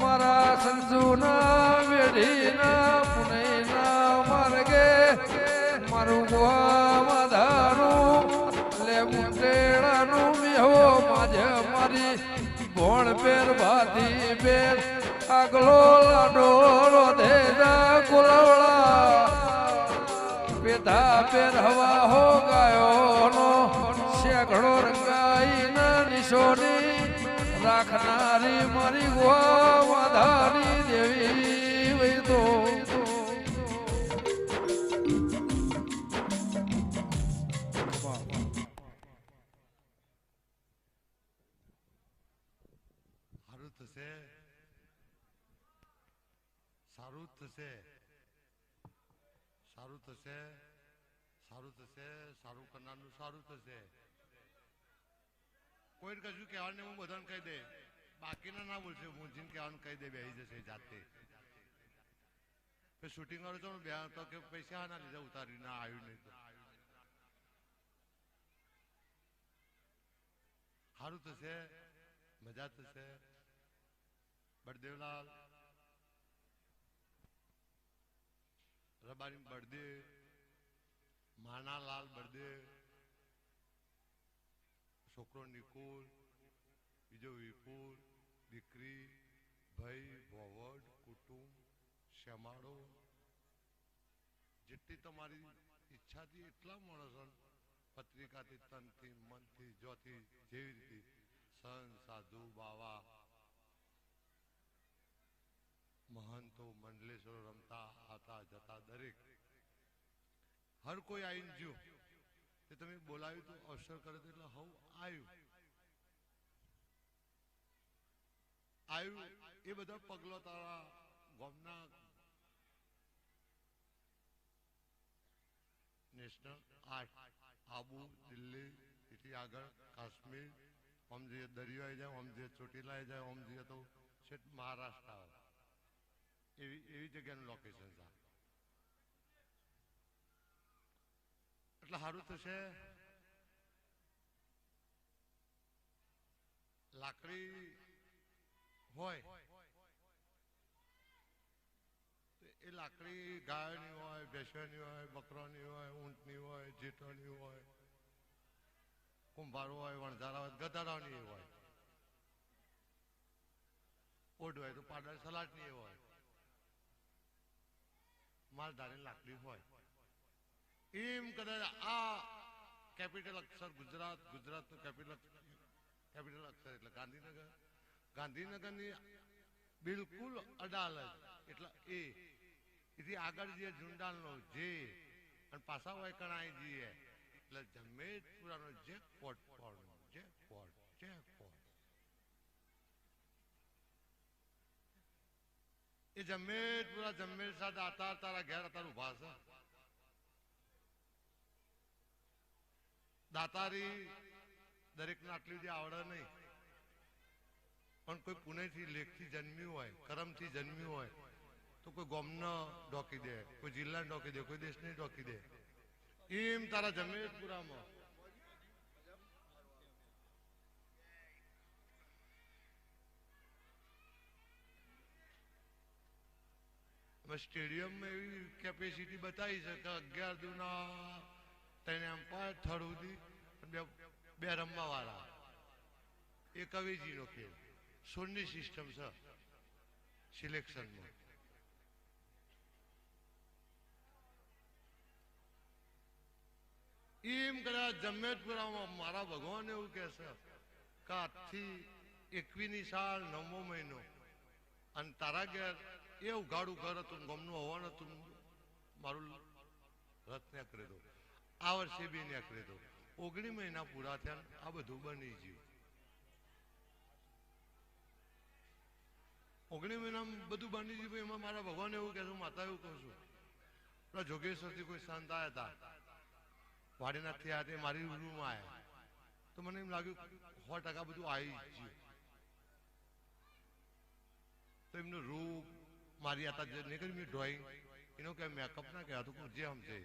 મારા સંજુના વેઢીના પુણેના માર્ગે મારું ધારું લે મુંડેડાનું મેહો માજે મારી ભોણ પેર ભાતી પેર આગલો લાડો રોધેજા કુલવડા પેધા પેર હવા હો ગાયો ના નિશોની રાખનારી મારી ગોવાધારી વાધારી દેવી વૈદો સારું થશે. સારું થશે. સારું થશે. સારું કરનારનું સારું થશે. કોઈ કશું કહેવાનું હું બધાને કહી દે. બાકીના ના બોલશે, હું જીન કહેવાનું કહી દે બેસી જશે જાતે. શૂટિંગ વાળો તો બે તો કે પૈસા ના લીધે ઉતારી, ના, આવ્યું નહીં સારું થશે, મજા થશે. બળદેવલાલ. રબારી બળદેવ. માનાલાલ બળદેવ. છોકરો નિકુલ, બીજો વિપુલ, દીકરી, ભાઈ ભોવડ કુટુંબ શ્યામાળો જેટલી તમારી ઈચ્છાથી એટલા માણસો પત્રિકાથી, તનથી, મનથી, જોથી જેવી રીતે સન, સાધુ, બાવા, મહંતો, મંડલેશ્વર રમતા, આવતા, જતા દરેક. હર કોઈ આવીને જો તે તમે બોલાવ્યું તો અવસર કરે એટલે હવ આવ્યું આવ્યું એ બધા પગલો તારા ગામના નેશનલ આર્ટ, આબુ, દિલ્હી, એથી આગળ કાશ્મીર આમ જઈએ દરિયાએ જાય આમ જઈએ ચોટીલા જાય આમ જઈએ તો છેક મહારાષ્ટ્ર આવે. એવી એવી જગ્યાનું લોકેશન છે એટલે સારું થશે લાકડી હોય એ લાકડી ગાયની હોય, ભેંસની હોય, બકરોની હોય, ઊંટની હોય જેઠોની હોય, કુંભારો હોય, વણઝારા હોય ગધારાની હોય. ઓઢ હોય તો પાડા સલાટની હોય. માલધારી લાકડી હોય. એમ કદાચ આ કેપિટલ અક્ષર ગુજરાત, ગુજરાતનું કેપિટલ કેપિટલ અક્ષર એટલે ગાંધીનગર. ગાંધીનગરની બિલકુલ અડાલજ, એટલે એ. એથી આગળ જે ઝુંડાલનો જે, અને પાછા હોય કણાઈ જઈએ એટલે જમેટપુરાનો જે પોટ પણ જે કોટ જે કોટ. એ જમેતપુરા જમેટ સાથે આતાર તારા ઘેર તારું ઊભા દાતારી દરેકને આટલી બધી આવડે નહીં પણ કોઈ પુણેથી લેખથી જન્મ્યું હોય કરમથી જન્મ્યું હોય તો કોઈ ગોમને ઢોકી દે કોઈ જિલ્લાને ઢોકી દે કોઈ દેશને ઢોકી દે એમ તારા જમેતપુરામાં હવે સ્ટેડિયમમાં એવી કેપેસિટી બતાવી છે કે અગિયાર દુના ત્રણ પાંચ થડ સુધી બે બે રમવા વાળા એક અવેજીનો ખેલ. સોની સિસ્ટમ છે સિલેક્શનમાં એમ કદાચ જમેતપુરામાં મારા ભગવાન એવું કહેશે કે આજથી એકવીની સાલ નવમો મહિનો. અને તારા ઘેર એ ઉઘાડું ઘર હતું, ગમનું હોવાનું હતું. મારું રથ નીકળે તો આ વર્ષે બી નીકળે તો. ઓગણી મહિના પૂરા થયા આ બધું બની ગયું. ઓગણી મહિના બધું બની ગયું, એમાં મારા ભગવાન એવું કહેશું માતા એવું કહું છું, પેલા જોગેશ્વરથી કોઈ સંત આવ્યા હતા વાડીનાથથી આવ્યા તે મારી રૂમમાં આવ્યા તો મને એમ લાગ્યું, સો ટકા બધું આવી ગયું. તો એમનું રૂપ મારી આતા જે નીકળી મેં ડ્રોઈંગ એનો કે મેકઅપ ના કહેવાતું જે સમજે.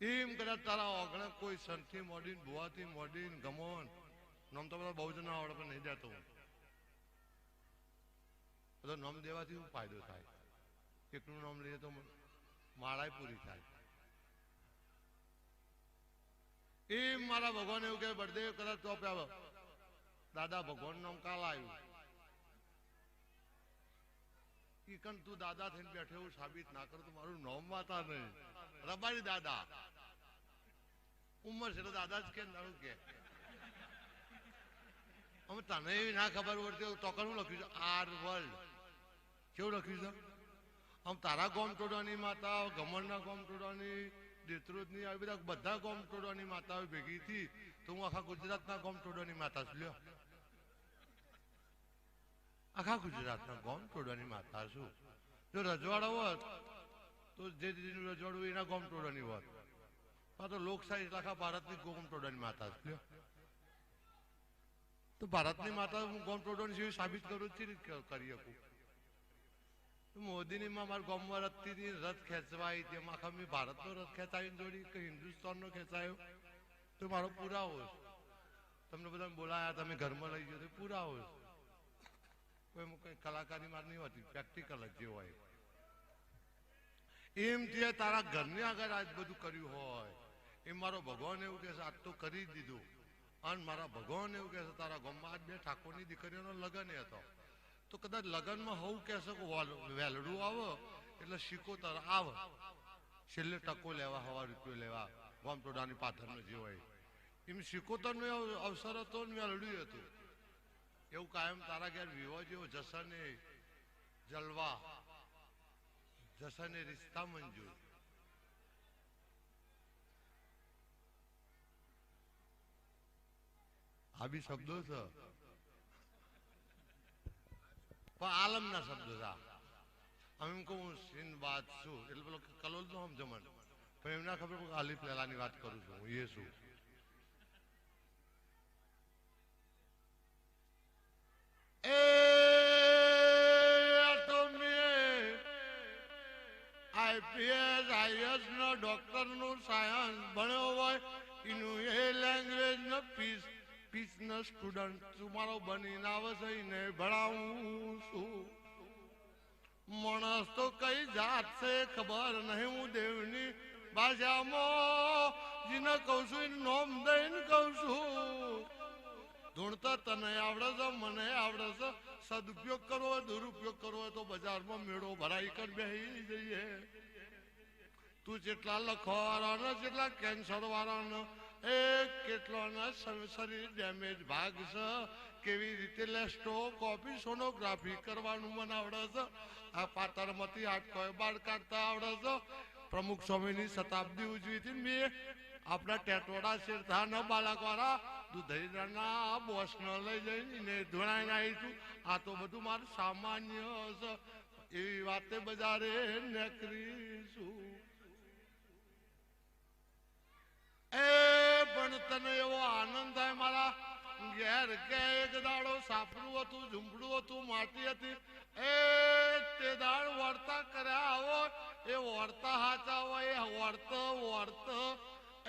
એમ કદાચ તારા ઓગણા કોઈ સંથી મોડીને, ભુવાથી મોડીને ગમોન. નામ તો બધા બહુ જણા આવડે પણ નહીં દેતો બધો નામ દેવાથી શું ફાયદો થાય. એકનું નામ લઈએ તો માળાય પૂરી થાય. એ મારા ભગવાન એવું કે બળદેવ, કદાચ તો આપ્યા દાદા ભગવાન નામ કાલ આવ્યું. ઈ કણ તું દાદા થઈને બેઠો એવું સાબિત ના કર, તો મારું નામ વાતા નહીં. રબારી દાદા. ઉંમર છે તો દાદા જ કે નાનું કે. અમે તને ના ખબર પડતી તો કરું લખ્યું છે? આર વર્લ્ડ કેવું લખ્યું છે? આમ તારા ગોમ ટોડાની માતા, ગમણના ગોમ ટોડાની દેત્રોદની આવી બધા બધા ગોમ ટોડાની માતાઓ ભેગી થી તો હું આખા ગુજરાતના ગોમ ટોડાની માતા છું, લ્યો. આખા ગુજરાતના ગોમ ટોડાની માતા છું. જો રજવાડો હોત તો જે દીદીનું રજવાડું એના ગોમ ટોડાની હોત આ તો લોકશાહી આખા ભારતની ગોમ ટોડાની માતા છે તો ભારતની માતા હું ગોમ ટોડાની જેવી સાબિત કરું છે કરી શકું મોદીની માં મારા ગામમાં રથથી રથ ખેંચવાય આખા મેં ભારતનો રથ ખેંચાવી જોડી, કે હિન્દુસ્તાનનો ખેંચાયો, તો મારો પુરાવો. તમને બધા બોલાયા, તમે ઘરમાં લઈ ગયો તો પુરાવો. કોઈ કઈ કલાકારી માર નહીં હોતી પ્રેક્ટિકલ જ જે હોય એમ તે તારા ઘરની આગળ આજ બધું કર્યું હોય. એ મારો ભગવાન એવું કહેશે આજ તો કરી દીધું. અને મારા ભગવાન એવું કહેશે તારા ગામમાં આજ બે ઠાકોરની દીકરીઓનો લગ્ન હતો. તો કદાચ લગ્નમાં હોવું કહેશે વેલડું આવો, એટલે શીખો તારા આવ. છેલ્લે ટકો લેવા, હવા રૂપિયો લેવા ગોમટોડાની પાથરનો જે હોય. એમ શીકોતરનો અવ- અવસર હતો ને વેલડું હતું. એવું કાયમ તારા ઘેર વિવો જેવો જસને જલવા. જસને રિશ્તા મંજૂર. આ શબ્દો છે. પણ આલમના શબ્દો છે. અમે કહું હું સિંધબાદ છું એટલે પેલો કલોલ તો સમજો મને. પણ એમના ખબર આલિફ લેલાની વાત કરું છું, હું એ છું. આઈપીએસ આઈએસ નો ડોક્ટરનું સાયન્સ ભણ્યો હોય, એનું એ લેંગ્વેજ નો પીસ પીસ નો સ્ટુડન્ટ તમારો બનીને આવે છે એને ભણાવું છું. માણસ તો કઈ જાત છે ખબર નહીં હું દેવની ભાષામાં. જેને કહું છું નામ દઈને કહું છું. ધૂણતા તને આવડે છે મને આવડે છે સદુપયોગ કરવો દુરુપયોગ કરવો હોય તો બજારમાં મેળો ભરાઈ કર બેસી જઈએ. તું જેટલા લખવાવાળાનો જેટલા કેન્સર વાળાનો, એ કેટલાના શરીર ડેમેજ ભાગ છે કેવી રીતે લેસ્ટો કોપી સોનોગ્રાફી કરવાનું મને આવડે છે આ પાતળમાંથી આટકોય બાળ કાઢતા આવડે છે પ્રમુખ સ્વામીની શતાબ્દી ઉજવી હતી મેં. આપણા ટેટોડા શેરથાના બાલાકવાળા દુધઈના બોસને લઈ જઈને ધોણાઈને આવીશું આ તો બધું મારું સામાન્ય છે એવી વાતે બજારે નીકળીશું એ પણ તને એવો આનંદ થાય મારા ઘેર કે એક દાડો સાપરું હતું, ઝુંપડું હતું, માટી હતી. એ તે દાડ વર્તા કર્યા આવો એ વર્તા હાચા હોય, એ વર્ત વર્ત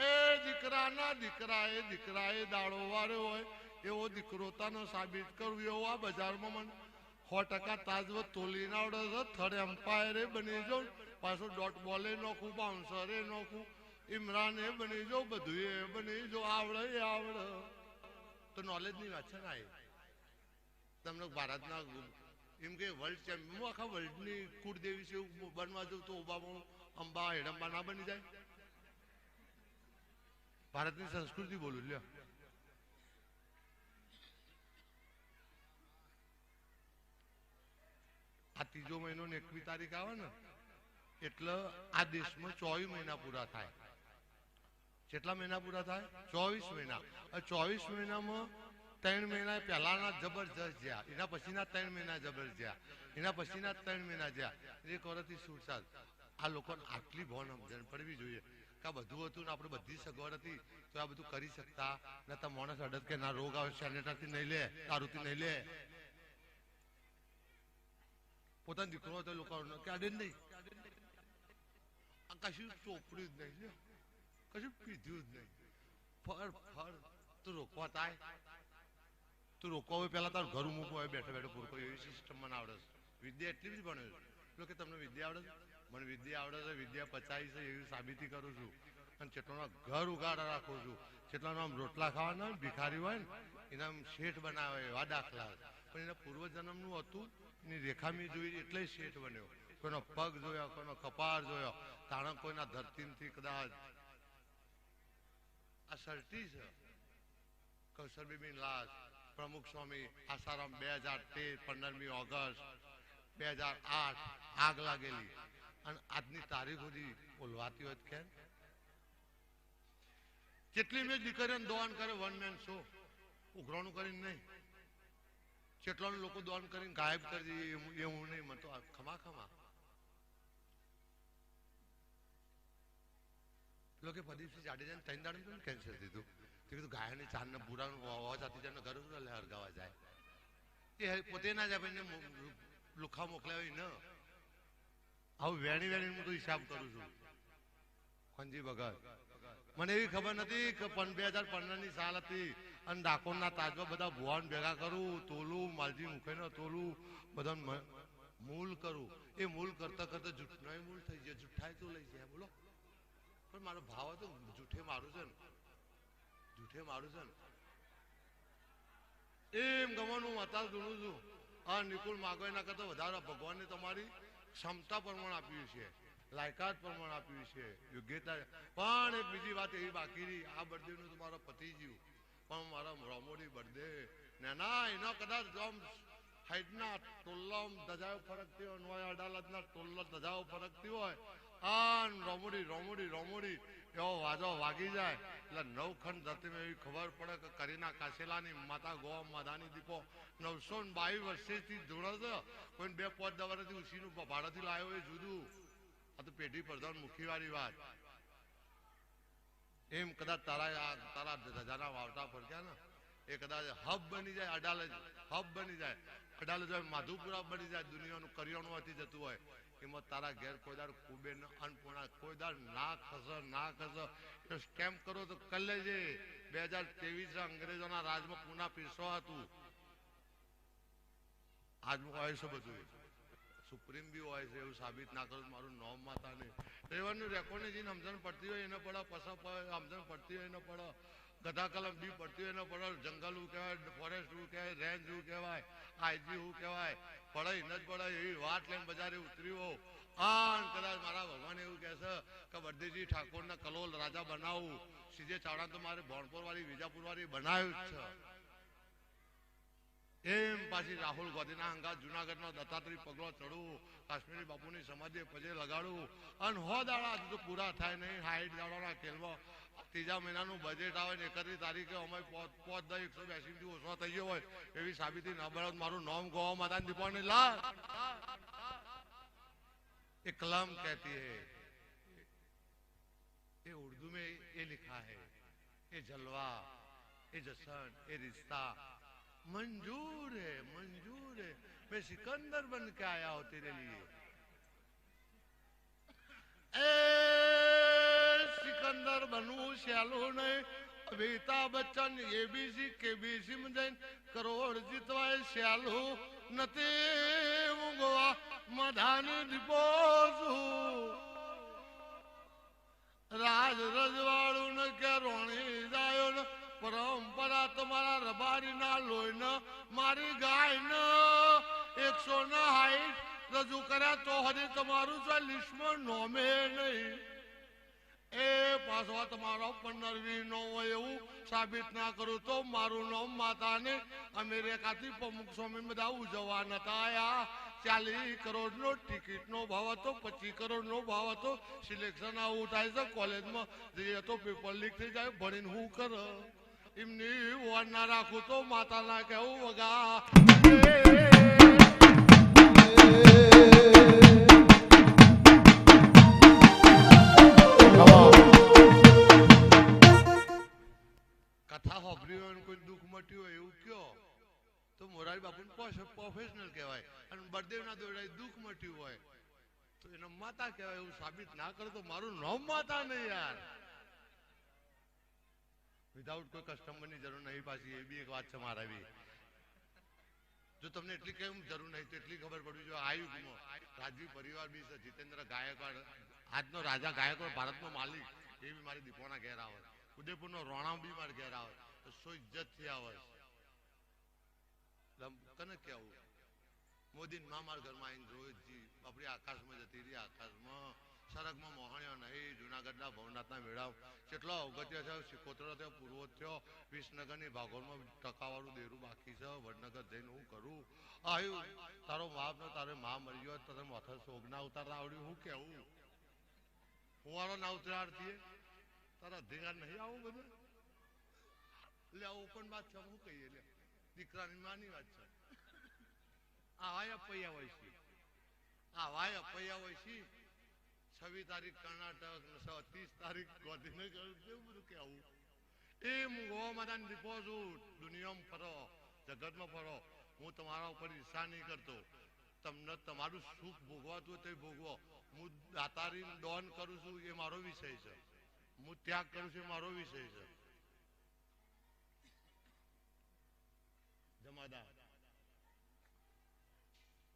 એ દીકરાના દીકરા એ દીકરા એ દાડો વાળ્યો હોય, એવો દીકરો તને સાબિત કરવું એવો આ બજારમાં મને સો ટકા તાજવત તોલીને આવડે થર્ડ એમ્પાયરે બની જાઉં, પાછું ડોટ બોલે નોખું બાઉન્સરે નોખું. ઇમરાન એ બની જો બધું એ બની જો, આવડે એ આવડે. તો નોલેજની વાત છે ને. તમને ભારતના એમ કે વર્લ્ડ ચેમ્પિયન હું આખા વર્લ્ડની કુળદેવી છે બનવા જઉં તો ઓબામા, અંબા, હેડંબા ના બની જાય. ભારતની સંસ્કૃતિ બોલું, લ્યો. આ ત્રીજો મહિનો ને એકવી તારીખ આવે ને, એટલે આ દેશમાં ચોવીસ મહિના પૂરા થાય. કેટલા મહિના પૂરા થાય? ચોવીસ મહિના. ચોવીસ મહિનામાં ત્રણ મહિના પહેલાના જબરજસ્ત જ્યાં એના પછીના ત્રણ મહિના જબરજસ્ત જ્યાં એના પછીના ત્રણ મહિના જ્યાં એક વર્ષથી સુરસાદ આ લોકોને આટલી ભોન સમજણ પડવી જોઈએ. કે આ બધું હતું ને આપણે બધી સગવડ હતી, તો આ બધું કરી શકતા. નતા માણસ અડદ કે ના રોગ આવે સેનેટરથી નહીં લે, દારૂથી નહીં લે. પોતાનો દીકરો હતો લોકો કે આડે નહીં. કશું ચોપડ્યું જ નહીં. કશું પીધું જ નહીં. ફર ફર તું રોકવા તાય. તું રોકવા હોય પહેલા તારું ઘર મૂકવા હોય, બેઠો બેઠો પૂરકો એવી સિસ્ટમ મને આવડે છે. વિદ્યા એટલી જ ભણે એટલે કે તમને વિદ્યા આવડે છે? મને વિદ્યા આવડે છે, વિદ્યા પચાવી છે, એવી સાબિતી કરું છું. અને જેટલાનો ઘર ઉગાડા રાખું છું, જેટલાનો આમ રોટલા ખાવાના ભિખારી હોય ને, એના આમ શેઠ બનાવે, એવા દાખલા. પણ એના પૂર્વજન્મનું હતું, એની રેખામી જોઈ એટલે શેઠ બન્યો. કોઈનો પગ જોયો, કોઈનો કપાળ જોયો. તાણા કોઈના ધરતીથી કદાચ સર્ટી છે કૌશલબેબી લાશ પ્રમુખ સ્વામી આસારામ બે હજાર તેર પંદરમી ઓગસ્ટ બે હજાર આઠ આગ લાગેલી અને આજની તારીખ સુધી બોલવાતી હોય કે કેટલી મેં દીકરીઓને દોન કરે વન મેન શો ઉઘરાણું કરીને નહીં જેટલા લોકો દોન કરીને ગાયબ કરી દે એવું એવું નહીં મતો ખમા ખમા લોકો પ્રદીપસિંહ જાડેજાને ત્રણ દાડે કેમ કેન્સર દીધું? તે કીધું, ગાયને ચાંદ ને બુરા અવાજ આતી જાય ઘર એટલે હરગાવા જાય. એ પોતે ના જાય એને લુખા મોકલ્યા હોય ને. આવું વેણી વેણી હું તો હિસાબ કરું છું. ખંજી ભગત. મને એવી ખબર નથી કે બે હજાર પંદરની સાલ હતી અને ડાકોરના તાજમાં બધા ભુવાન ભેગા કરું, તોલું, માલજી મુખેનો તોલું બધા મૂલ કરું. એ મૂલ કરતા કરતા જૂઠનો મૂલ થઈ જાય જૂઠાય તો લઈ જાય. બોલો. પણ મારો ભાવ હતો, જૂઠે મારું છે ને. જૂઠે મારું છે ને. એમ ગમવાનું હું અત્યારે ગણું છું. આ નિકુલ માગો એના કરતા વધારે. ભગવાનને તમારી ક્ષમતા પ્રમાણ આપ્યું છે. લાયકાત પ્રમાણ આપ્યું છે. યોગ્યતા. પણ એક બીજી વાત એવી બાકી રહી. આ બર્થડે નું તમારો પતિ જીવ પણ મારા રોમોડી બર્થડે ને, ના, એનો કદાચ આમ હાઈટના ટોલ્લા ધજાઓ ફરકતી હોય અડાલત અડાલતના ટોલ્લા ધજાઓ ફરકતી હોય. આન રમડી રમડી રમડી. એવો વાજો વાગી જાય. એટલે નવખંડ ધરતીમાં એવી ખબર પડે કે કરીના કાસેલાની માતા ગોવા માદાની દીપો નવસો ને બાવીસ વર્ષેથી જોડે કોઈ બે પાંચ દસ વર્ષથી ઉછીનું ભાડાથી લાવ્યો એ જુદું. આ તો પેઢી પ્રધાન મુખીવાળી વાત. એમ કદાચ તારા તારા ધજાના વાવટા ફરક્યા ને, એ કદાચ હબ બની જાય, અડાલજ હબ બની જાય. અડાલજ હોય, માધુપુરા બની જાય, દુનિયાનું કરિયાણું હતી જતું હોય. એમાં તારા ઘેર કોઈ દાડ કુબેર ને, અન્નપૂર્ણા, કોઈ ના ખસે ના ખસે એ સ્કેમ કરો તો કરી લેજે. બે હજાર ત્રેવીસ અંગ્રેજોના રાજમાં પૂના પીરસો હતું. આજનું હોય છે બધું. સુપ્રીમ બી હોય છે એવું સાબિત ના કરો મારું નોમ માતા નહીં રેવન્યુ રેકોર્ડની જેને સમજણ પડતી હોય, એને પડે પસા સમજણ પડતી હોય, એને પડે. ગધા કલમ બી પડતી હોય પડે જંગલ હું કહેવાય ફોરેસ્ટ હું કહેવાય રેન્જ હું કહેવાય આઈજી હું કહેવાય પડે ન જ પડે એવી વાત લઈને બજારે ઉતર્યો આન કદાચ મારા ભગવાન એવું કહે છે કે બળદેવજી ઠાકોરના કલોલ રાજા બનાવું. સીધે ચાવડા તો મારે ભણપોર વાળી વિજાપુર વાળી બનાવ્યું જ છે. એમ પાછી રાહુલ ગાંધીના હંગા જુનાગઢનો દત્તાત્રી પગલો ચડવું કાશ્મીરી બાપુની સમાધિએ પજે લગાડવું અને હો દાડા, હજુ તો પૂરા થાય નહીં. હાઈટ દાડાના ખેલમાં ત્રીજા મહિનાનું બજેટ આવે ને એકત્રી તારીખે અમે પોત દસ એકસો બેસીથી ઓછો થઈ ગયો હોય એવી સાબિતી ના બરાબર મારું નામ ગોવા માતા દીપાવલી લા એ કલમ કહેતી હે, એ ઉર્દુ મેં એ લિખા હે, એ જલવા, એ જશન એ રિશ્તા मंजूर है मंजूर है मैं सिकंदर बन के आया हूं तेरे लिए ए सिकंदर बनू श्यालो ने अमिताभ बच्चन एबीसी केबीसी में जैन करोड़ जितवाय श्यालो नते मुंगवा मधान दिपोसु રાજ રજવાડું મારી ગાય ને એકસો ને હાઈટ રજૂ કર્યા તો હજી તમારું છે લિસ્ટમાં નોમે નહીં. એ પાછો તમારો પંદરવી નો હોય એવું સાબિત ના કરું તો મારું નામ માતાને અમેરિકાથી પ્રમુખ સ્વામી બધા ઉજવવા નતા આયા. ચાલીસ કરોડ નો ટિકિટ નો ભાવ હતો, પચીસ કરોડ નો ભાવ હતો. સિલેક્શન આવું થાય છે, કોલેજમાં જઈએ તો પેપર લીક થઈ જાય, ભણીને હું કર? એમની વોર ના રાખું તો કથા હોભરી હોય કોઈ દુઃખ મટ્યું હોય એવું કયો? તો મોરારી બાપુ પ્રોફેશનલ કહેવાય. અને બળદેવ ના દુઃખ મટ્યું હોય. તો એને માતા કહેવાય એવું સાબિત ના કરે તો મારું નામ માતા નહીં યાર. વિધાઉટ કોઈ કસ્ટમરની જરૂર નહીં પાછી, એ બી એક વાત છે મારા બી. જો તમને એટલી કેમ જરૂર નહીં, તો એટલી ખબર પડવી જોઈએ આયુ ગુમો રાજવી પરિવાર બી છે, જીતેન્દ્ર ગાયકવાડ, આજનો રાજા ગાયકવાડ ભારતનો માલિક, એ બી મારી દીપોના ઘેર આવે. ઉદયપુરનો રોણા બી મારે ઘેર આવે. તો સો ઇજ્જતથી આવે કને કેવું મોદી મા મારા ઘરમાં આવીને રોહિતજી, આપણી આકાશમાં જતી રહી, આકાશમાં સરગમાં મોહણ્યો નહીં. જુનાગઢના ભવનાથના મેળાવ કેટલો અવગત્ય થયો? સિકોતરો થયો પૂર્વો થયો. વિસનગરની ભાગોળમાં ટકાવાળું દેરું બાકી છે. વડનગર જઈને હું કરું? આવ્યું તારો બાપ ને તારે મા મરી ગયો તને માથે શોભના ઉતારતા આવડ્યું હું કેવું? હું વાળો ના ઉતરાડતી તારા અધિકાર નહીં આવું બધું? એટલે આ ઓપન વાત છે, હું કહીએ એટલે દીકરાની માની વાત છે. આ વાય અપૈયા હોય છે આ વાય અપૈયા હોય છે છવ્વીસ તારીખ કર્ણાટક ત્રીસ તારીખ ગાંધીનગર, કેવું બધું કેવું એ હું ગોવા માતાને દીપો દુનિયામાં ફરો, જગતમાં ફરો. હું તમારા ઉપર ઈર્ષા નહીં કરતો. તમને તમારું સુખ ભોગવાતું તો ભોગવો. હું દાતારી દોન કરું છું, એ મારો વિષય છે. હું ત્યાગ કરું છું, એ મારો વિષય છે. જમાદાર.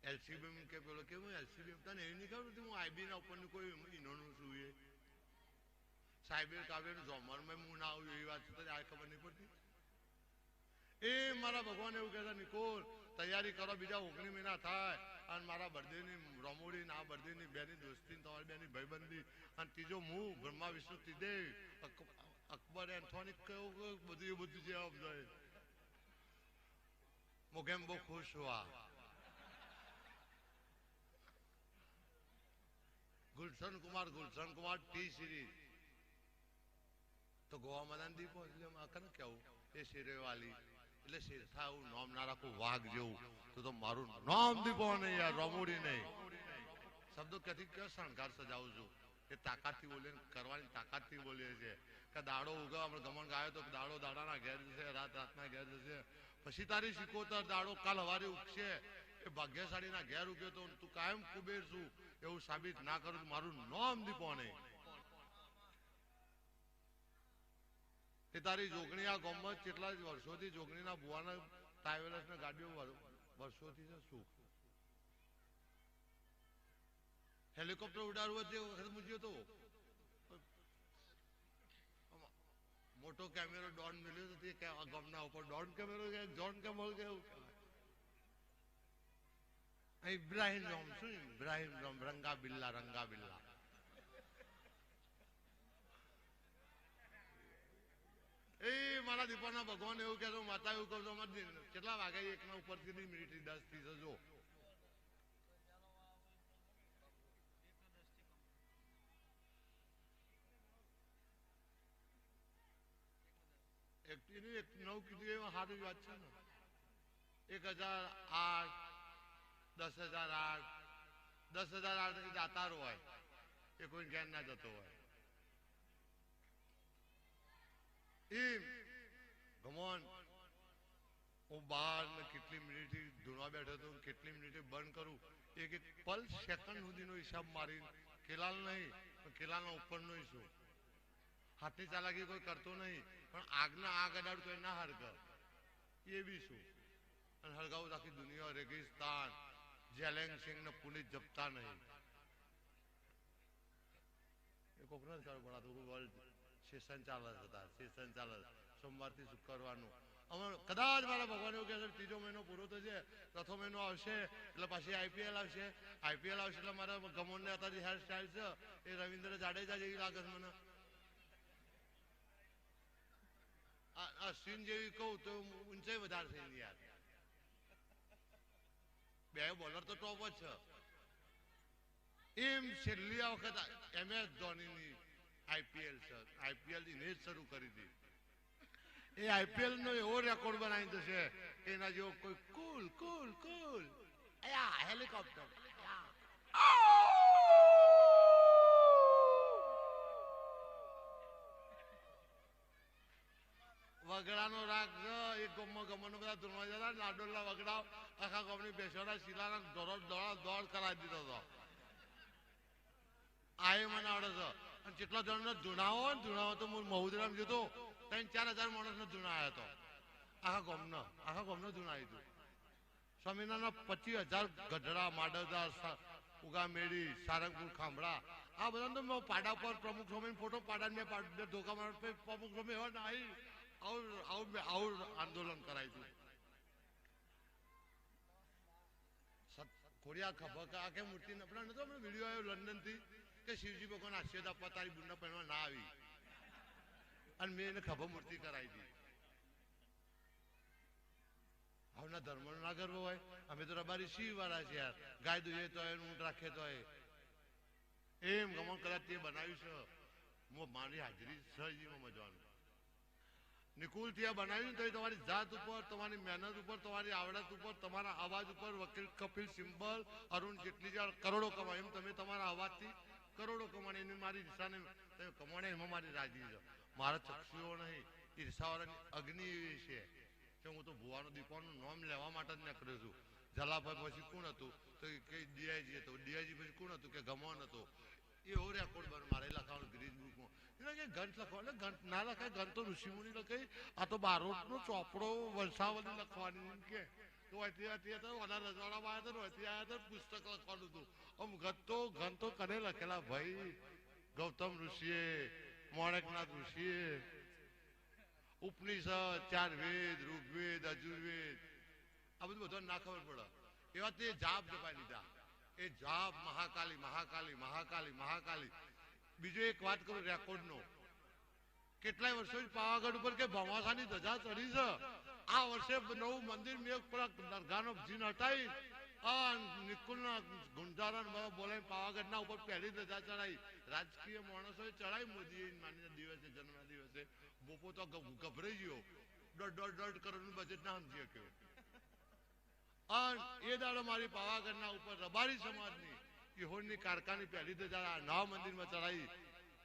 એલસીબીએમ કે પેલો કેવું એલસીબીએમ તને એ નહીં ખબર હતી હું આઈબી ના ઉપરની કોઈ ઇનોનું છું? એ સાયબર કાવ્ય જોમરમાં હું ના આવ્યું એવી વાત આ ખબર નહીં પડતી? એ મારા ભગવાન એવું કહેતા, નિકોલ, તૈયારી કરો, બીજા ઓગણી મહિના થાય અને મારા બર્દેની રમોડી ના બર્દેની બેની દોસ્તી તમારી બેની ભાઈબંધી અને ત્રીજો હું બ્રહ્મા વિષ્ણુ ત્રિદેવ. અક- અકબર એન્થોનિક કેવું કેવું બધું એ બધું જે આમ જાય હું બહુ ખુશ છું ગુલશન કુમાર ગુલશન કુમાર, ટી સિરીઝ. તો ગોવા મદાન દીપો એટલે આખા કેવું એ શેરે વાલી એટલે શેરથા એવું નામ ના રાખું વાઘ જેવું. તો તો મારું નામ દીપો નહીં યાર, રમૂડી નહીં. શબ્દો ક્યાંથી કયો શણગાર સજાવું છું? એ તાકાતથી બોલીએ કરવાની તાકાતથી બોલીએ છીએ. કે દાડો ઉગો આપણે ગમન ગાયો તો દાડો દાડાના ઘેર જશે, રાત રાતના ઘેર જશે. પછી તારી શીખોતર દાડો કાલ હવારે ઉગશે. એ ભાગ્યશાળીના ઘેર ઉગ્યો તો તું કાયમ કુબેર છું. એવું સાબિત ના કરું મારું નામ દીપોને એ તારી જોગણી આ ગામમાં કેટલા વર્ષોથી જોગણીના બુવાના ટ્રાવેલર્સ ને ગાડીઓ વર્ષોથી છે શું? હેલિકોપ્ટર ઉડાડવું તે વખત મૂક્યો તો. મોટો કેમેરો ડોન મળ્યો તો તે ગામના ઉપર ડોન કેમેરો કે જોન કેમેરો કે ઇબ્રાહિમ રોમ શું ઇબ્રાહિમ રોમ રંગા બિલ્લા રંગા બિલ્લા એ મારા દીપાના ભગવાન એવું કહેતો માતા એવું કહું અમારે કેટલા વાગે એકના ઉપરથી નહીં મિનિટ દસથી જજો. એક નવ કીધું એમાં સારી વાત છે ને. એક હજાર આઠ દસ હજાર આઠ, દસ હજાર આઠ દાતાર હોય, એ કોઈ ઘેર ના જતો હોય. એમ હું બહાર કેટલી મિનિટ ધૂણવા બેઠો હતો, કેટલી મિનિટે બંધ કરું, એક એક પલ સેકન્ડ સુધીનો હિસાબ મારી કેલાલ નહીં, પણ કેલાલના ઉપરનો હિસ્સો. હાથની ચાલાકી કોઈ કરતો નહીં, પણ આગના આગ અડાડું તો ના હરગ એ બી શું? અને હળગાવું આખી દુનિયા રેગિસ્તાન જેલેંગ સિંહ ને પુનિત જપતા નહીં. એ કોક નથી ખબર પડાતું વર્લ્ડ સેશન ચાલે તાર સેશન ચાલે. સોમવારથી શુક્રવારનું. અમે કદાચ મારા ભગવાન એવું કહે છે, ત્રીજો મહિનો પૂરો થશે ચોથો મહિનો આવશે, એટલે પાછી આઈપીએલ આવશે. આઈપીએલ આવશે એટલે મારા ગમોનને અત્યારે હેર સ્ટાઇલ છે, એ રવિન્દ્ર જાડેજા જેવી લાગે છે મને. આ સીન જેવી કહું તો ઊંચાઈ વધારે થઈ યાર. બે બોલર તો ટોપ છે. એમ છેલ્લી આ વખત એમ એસ ધોનીની આઈપીએલ છે. આઈપીએલ એને શરૂ કરી દીધી એ આઈપીએલ નો એવો રેકોર્ડ બનાવી દેશે કે એના જેવો કોઈ કુલ કુલ કુલ હેલિકોપ્ટર વગડાનો રાગ એ ગમો ગમોનો બધા ધૂળમાં જતા લાડોલા વગડાવ, આખા ગમની બેસવાના શિલાના દોડ દોડા દોડ કરાવી દીધો હતો. આ મને આવડે છે. અને જેટલા જણનો ધૂણાવો ને, ધૂણાવો તો હું મહુદરામ જતો ત્રણ ચાર હજાર માણસનો ધૂણાયો હતો. આખા ગોમનો આખા ગોમનો ધૂણાવી દીધું સ્વામિનારાયણ પચીસ હજાર ગઢડા, માડદા ઉગા ઉગામેડી, સારંગપુર, ખાંભળા, આ બધા તો પાડા પર પ્રમુખ સ્વામી ફોટો પાડા પાડી ધોકા માર પ્રમુખ સ્વામી હોય ને આવી આવું આવું આંદોલન કરાયું ખોડિયા ખભા આ કે મૂર્તિ નપડા નતો મને વીડિયો આવ્યો લંડનથી કે શિવજી ભગવાન આશીર્વાદ આપવા તારી બુંડા પહેરવા ના આવી. અને મેં એને ખભા મૂર્તિ કરાવી હતી. આવના ધર્મ ના કરવો હોય. અમે તો રબારી શિવ વાળા છે યાર. ગાય દુઈએ તો હોય ઊંટ રાખે તો હોય એમ ગમન કદાચ તે બનાવ્યું છે. મારી હાજરી સહજીમાં મજવાનું નિકુલ ત્યાં બનાવ્યું તો તમારી જાત ઉપર, તમારી મહેનત ઉપર, તમારી આવડત ઉપર, તમારા અવાજ ઉપર, વકીલ કપિલ સિમ્બલ, અરુણ જેટલી કરોડો કમાય, એમ તમે તમારા અવાજથી કરોડો કમાણે એની મારી ઈર્ષાને તમે કમાણે, એમાં મારી રાજી છે. મારા ચક્ષુઓ નહીં, ઈર્ષાવાળાની અગ્નિ એવી છે કે હું તો ભુવાનો દીપાનું નામ લેવા માટે જ નીકળ્યો છું. જલાભાઈ પછી કોણ હતું? તો કે ડીઆઈજી હતો. ડીઆઈજી પછી કોણ હતું? કે ગમન હતો એવો રેકોર્ડ બન મારે લખાવાનું, ગ્રીન બુકમાં. એટલે લખવા એટલે ના લખાય ગંત તો ઋષિમુનિ લખાય, આ તો બારોટનો ચોપડો વંશાવલી લખવાની કે. ઉપનિષદ ચાર વેદ ઋગ્વેદ, અજુર્વેદ, આ બધું બધું ના ખબર પડે. એવા તે જાપ જપાઈ લીધા. એ જાપ મહાકાલી મહાકાલી મહાકાલી મહાકાલી. બીજો એક વાત કરું રેકોર્ડ નો કેટલાય વર્ષો પાવાગઢ ઉપર કે ભમાસાની ધજા ચડી છે. આ વર્ષે નવું મંદિર હટાવી નિકુલના રાજકીય માણસોએ ચડાવી મોદીએ માનીના બોપો તો ગભરાઈ ગયો. બજેટ ના સમજી શક્યો એ દાડો મારી પાવાગઢના ઉપર રબારી સમાજની કિહોરની કારખાની પહેલી તો જયારે નવા મંદિરમાં ચડાવી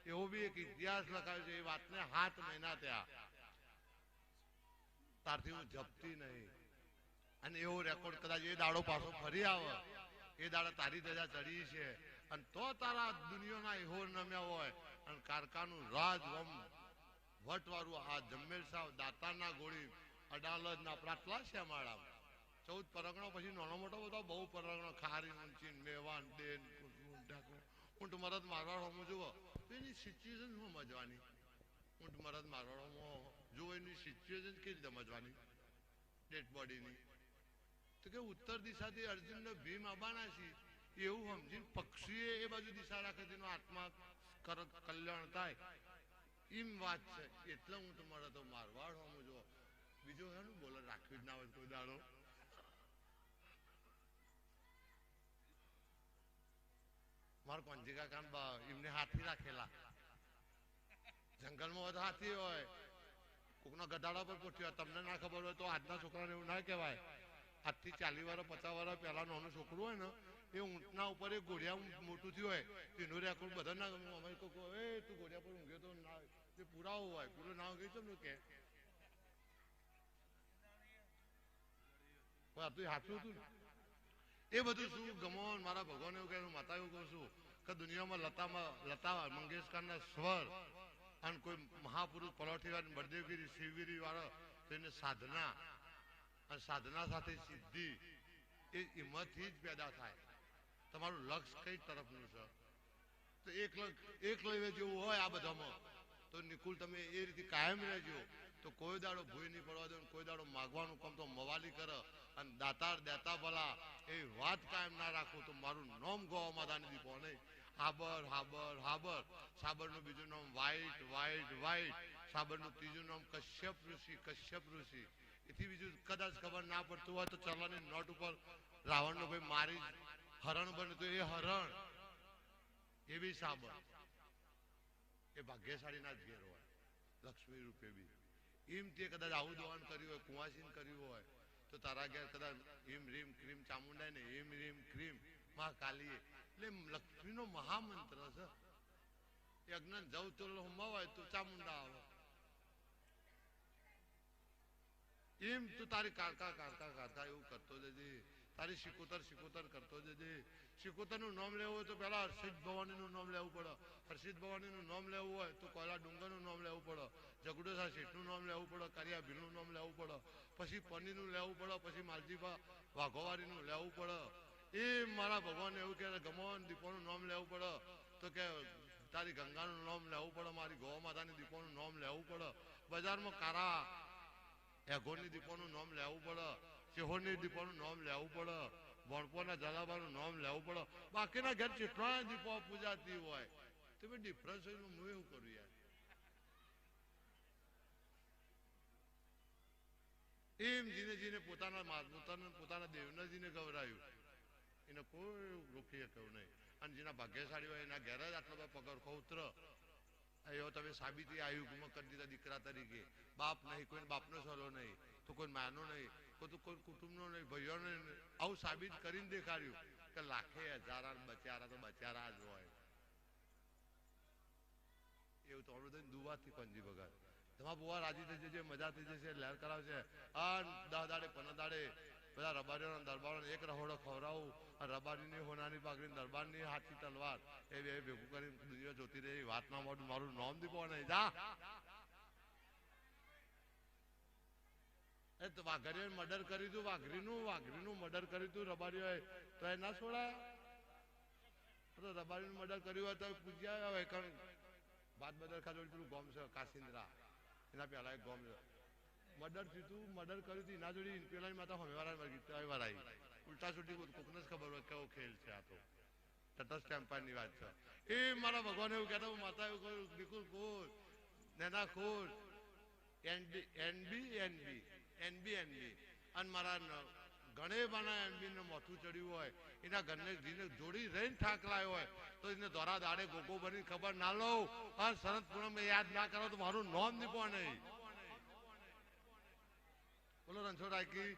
એવો બી એક ઇતિહાસ લખાયો છે, એ વાતને હાથ મહિના થયા. તારથી હું જપતી નહીં. અને એવો રેકોર્ડ કદાચ એ દાડો પાછો ફરી આવે. એ દાડા તારી ધજા ચડી છે. અને તો તારા દુનિયાના એહો નમ્યા હોય. અને કારખાનું રાજ વમ વટવાળું આ જમ્મેલ સાહેબ દાતાના ગોળી અડાલજના પ્રાટલા છે માળા ચૌદ પરગણો પછી નાનો મોટો બધો બહુ પરગણો, ખારી, ઊંચી, મેવાન, ડેન ઊંટ મરદ મારવાડો જુઓ. એની સિચ્યુએશન શું મજવાની ઊંટ મરદ મારવાડોમાં જુઓ, એની સિચ્યુએશન કેવી રીતે મજવાની ડેડ બોડીની તો કે ઉત્તર દિશાથી અર્જુન ને ભીમ આવવાના છે એવું સમજીને પક્ષીએ એ બાજુ દિશા રાખે, તેનો આત્મા કલ્યાણ થાય. એમ વાત છે. એટલે તો મારવાડ હોમ જો બીજો એનું બોલે, રાખવી જ ના હોય કોઈ દાડો. મારા કોંજીકા કાન એમને હાથી રાખેલા. જંગલમાં બધા હાથી હોય. કોકનો ગધાડા પર પોઠ્યો તમને ના ખબર હોય તો આજના છોકરાને એવું ના કહેવાય. આજથી ચાલીસ વર્ષ પચાસ વર્ષ પહેલા નાનું છોકરું હોય ને, એ ઊંટના ઉપર એક ઘોડિયા મોટું થયું હોય. એનું રેકોર્ડ બધા ના અમે એ, તું ઘોડિયા પર ઊંઘ્યો તો ના તે પુરાવો હોય. પૂરો ના ઊંઘી તો કે? પણ તો એ સાચું હતું ને. એ બધું શું ગમો? મારા ભગવાન એવું કહે માતા એવું કહું છું કે દુનિયામાં લતામાં, લતા મંગેશકરના સ્વર અને કોઈ મહાપુરુષ પલોઠી બળદેવગીરી શિવગીરી વાળો એને સાધના અને સાધના સાથે સિદ્ધિ એ હિંમતથી જ પેદા થાય. તમારું લક્ષ્ય કઈ તરફનું છે? તો એક એક લઈ જેવું હોય આ બધામાં, તો નિકુલ તમે એ રીતે કાયમ રહેજો. તો કોઈ દાડો ભૂઈ નહીં પડવા દો કોઈ દાડો માગવાનું કામ તો મવાલી કરે અને દાતાર દેતા ભલા એ વાત કાયમ ના રાખું તો મારું નામ ગોવા દાની દીપો નહીં. હાબર હાબર હાબર. સાબરનું બીજું નામ વ્હાઈટ વ્હાઈટ વ્હાઈટ. સાબરનું ત્રીજું નામ કશ્યપ ઋષિ કશ્યપ ઋષિ. એથી બીજું કદાચ ખબર ના પડતું હોય તો ચલાની નોટ ઉપર રાવણનો ભાઈ મારી હરણ બન્યું તો એ હરણ. એ બી સાબર. એ ભાગ્યશાળીના જ ઘેર હોય. લક્ષ્મી રૂપે બી. એમ તે કદાચ આવું દોવાન કર્યું હોય, કુવાસીન કર્યું હોય, તો તારા ઘેર કદાચ હિમ રીમ ક્રીમ ચામુંડાય ને હિમ રીમ ક્રીમમાં કાલીએ. એટલે લક્ષ્મીનો મહામંત્ર છે. યજ્ઞ જવ તો હોય તો ચામુંડા આવે. એમ તું તારી કાળકા કાળકા કારકા એવું કરતો જજે. તારી શિકોતર શિકોતર કરતો જજે. શિકોતરનું નામ લેવું હોય તો પેલા હર્ષિત ભવાની નું નામ લેવું પડે હર્ષિત ભવાની નું નામ લેવું હોય તો કોયલા ડુંગરનું નામ લેવું પડે જગડોસા શેઠનું નામ લેવું પડે કરિયા ભીલનું નામ લેવું પડે પછી પની નું લેવું પડે પછી માલજીભા વાઘોવારી નું લેવું પડે એ મારા ભગવાન એવું કે ગમોન દીપોનું નામ લેવું પડે તો કે તારી ગંગાનું નામ લેવું પડે મારી ગૌ માતાની દીપોનું નામ લેવું પડે બજારમાં કારા એગોરની દીપોનું નામ લેવું પડે શિહોરની દીપોનું નામ લેવું પડે વણપોના જલાબાનું નામ લેવું પડે. બાકીના ઘર જેટલા દીપો પૂજાતી હોય. તમે ડિફરન્સ હું એવું કરું યાર. એમ જીને જીને પોતાના પોતાના પોતાના દેવને જીને ગવરાયું. એને કોઈ રોકીએ કહ્યું નહીં. અને જેના ભાગ્યશાળી હોય એના ઘેર જ આટલો બધો પગાર ખોતર એવો તમે સાબિતી આવ્યું કરી દીધા દીકરા તરીકે. બાપ નહીં કોઈ બાપનો સલો નહીં. તો કોઈ માનો નહીં. તો કોઈ કુટુંબનો નહીં, ભાઈઓનો આવું સાબિત કરીને દેખાડ્યું કે લાખે હજારા બચારા તો બચારા જ હોય. એવું તો અમૃત દુવાથી પંજી ભગત તમારા બુવા રાજી થઈ જશે મજા થઈ જશે, લહેર કરાવશે. દહ દાડે, પંદર દાડે બધા રબારીઓના દરબારોને એક રહોડો ખવડાવું અને રબારીની હોનાની પાઘડી દરબારની હાથી તલવાર. એ બે ભેગું કરીને દુનિયા જોતી રહી વાત ના મોઢું મારું નામ દીપો નહીં. જા. એ તો વાઘરીઓએ મર્ડર કર્યું હતું વાઘરીનું વાઘરીનું મર્ડર કર્યું હતું રબારીઓએ. તો એ ના છોડાયા? તો મર્ડર કર્યું હોય તો પૂજ્યા હોય કારણ બાદ બદર ખાલી પેલું ગોમ છે, કાસિંદ્રા. એના પહેલા એક ગોમ મર્ડર થયું હતું મર્ડર કર્યું હતું એના જોડી પેલા માતા હમેવારા ગઈ ઉલટા સુટી કોકને ખબર હોય કેવો ખેલ છે આ તો. તટસ્થ એમ્પાયરની વાત છે. એ મારા ભગવાન એવું કહેતા, હું માતા એવું કહ્યું બિલકુલ ખોર નેના ખોર એનબી એનબી એનબી એનબી એનબી અને મારા ઘણે બાના એનબી ને મોથું ચડ્યું હોય. એના ઘરને જીને જોડી રહીને ઠાક લાયો હોય. તો એને દોરા દાડે ગોગો ભરીને ખબર ના લઉં. અને શરદ પૂનમ યાદ ના કરો તો મારું નોમ નહીં નહીં. બોલો રણછોડ રાયકી